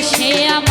mexer a mão.